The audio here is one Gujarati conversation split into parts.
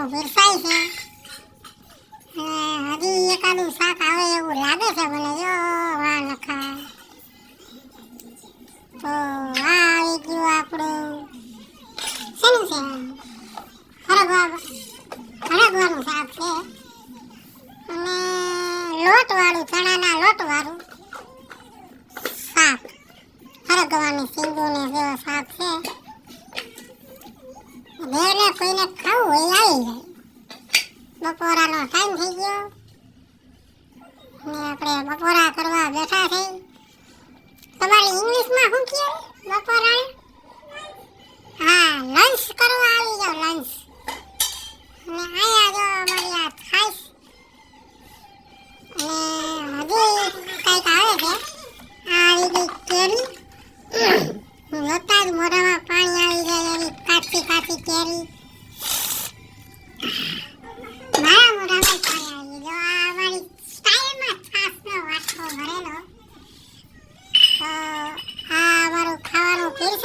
ખાવાનું પીરસાય છે. હજી એકાદું શાક આવે એવું લાગે છે મને. જો વાહ લખા. તો આ આવી ગયું આપણું. શેનું છે હરગવા હરગવાનું શાક છે. અને લોટવાળું, ચણાના લોટવાળું શાક. હરગવાની સિંગુને જેવો શાક છે. ટાઈમ થઈ ગયો. ને આપણે બપોરા કરવા બેઠા થઈ તમારી ઇંગ્લિશમાં શું કહે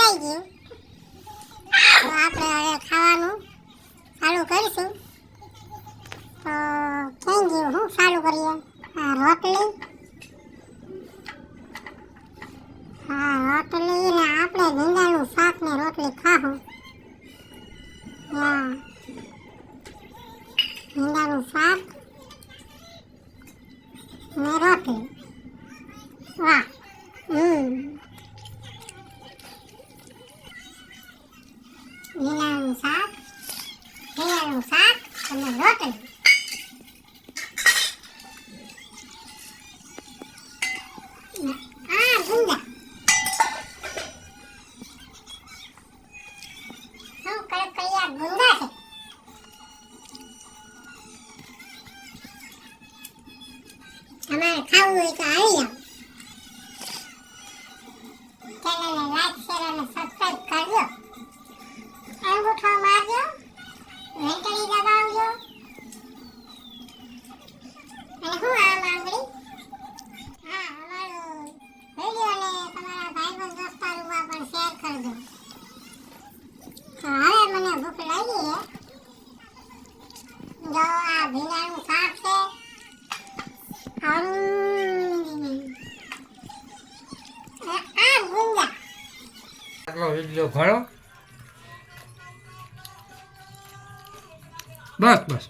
ખાવાનું ગયું. તો આપણે હવે ખાવાનું ચાલુ કરીશું. તો કેમ ગયું હું ચાલુ કરીએ. રોટલી. હા રોટલી ને આપણે ભીંડાનું શાક ને રોટલી ખાવું હા. ભીંડાનું શાક ને રોટલી. વાહ. હમ. ભીંડાનું શાક અને રોટલી આ ભીંડા. હું કડકડિયા ગુંદા છે? તમારે ખાવું હોય તો આવી અને હું આમ આંગળી હા અમારો વિડીયોને તમારા ભાઈબંધ દોસ્તારોમાં પણ શેર કરજો હવે મને ભૂખ લાગી આ ભીંડાનું શાક છે. આ આટલો વીડિયો ઘણો બસ બસ